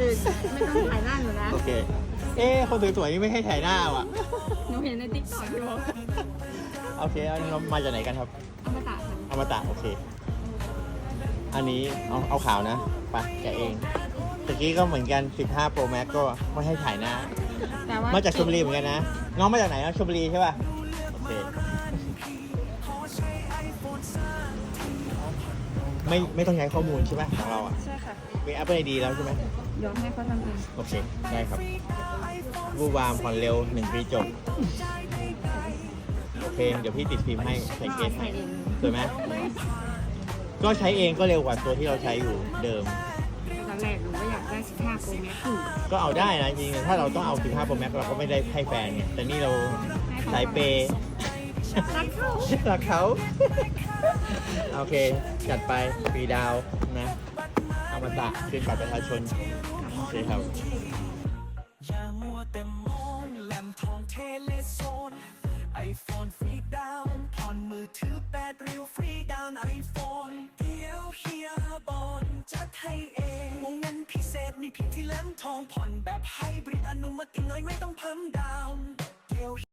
จืดไม่ต้องถ่ายหน้าหนูนะโอเค เอ๊ะคนสวยๆนี่ไม่ให้ถ่ายหน้าว่ะ หนูเห็นในติ๊กต็อกอยู่โอเคอันนี้เรามาจากไหนกันครับเอามาตากค่ะอมตะโอเค อันนี้เอาเอาขาวนะไปแกะเองตะกี้ก็เหมือนกัน 15 Pro Max ก็ไม่ให้ถ่ายหน้า แต่ว่ามาจากชลบุรีเหมือนกันนะ น้องมาจากไหนนะชลบุรีใช่ป่ะ โอเค ไม่ไม่ต้องใช้ข้อมูลใช่ป่ะของเราอะ ใช่ค่ะ มี Apple ID แล้วใช่ไหม เดี๋ยวให้เขาทำเองโอเค ได้ครับวูบวามผ่อนเร็วหนึ่งปีจบ โอเค เดี๋ยวพี่ติดฟิล์มให้ใส่เคสให้เองสวยไหมก็ใช้เองก็เร็วกว่าตัวที่เราใช้อยู่เดิม ตอนแรกหนูก็อยากได้15โปรแม็กซ์อยู่ก็เอาได้นะจริงๆถ้าเราต้องเอา 15 Pro Max เราก็ไม่ได้ให้แฟนไงแต่นี่เราสายเปย์รักเขารักเขา โอเค จัดไปฟรีดาวนะ เอามาตักคืนบัตรประชาชนโอเคครับอย่ามัวแต่มองแหลมทองเทเลโซนไอโฟนฟรีดาวน์ผ่อนมือถือแปดริ้วฟรีดาวน์ไอโฟนเดี๋ยวเฮียบอลจัดให้เองวงเงินพิเศษมีเพียงที่แหลมทองผ่อนแบบไฮบริดอนุมัติน้อยไม่ต้องเพิ่มดาวน์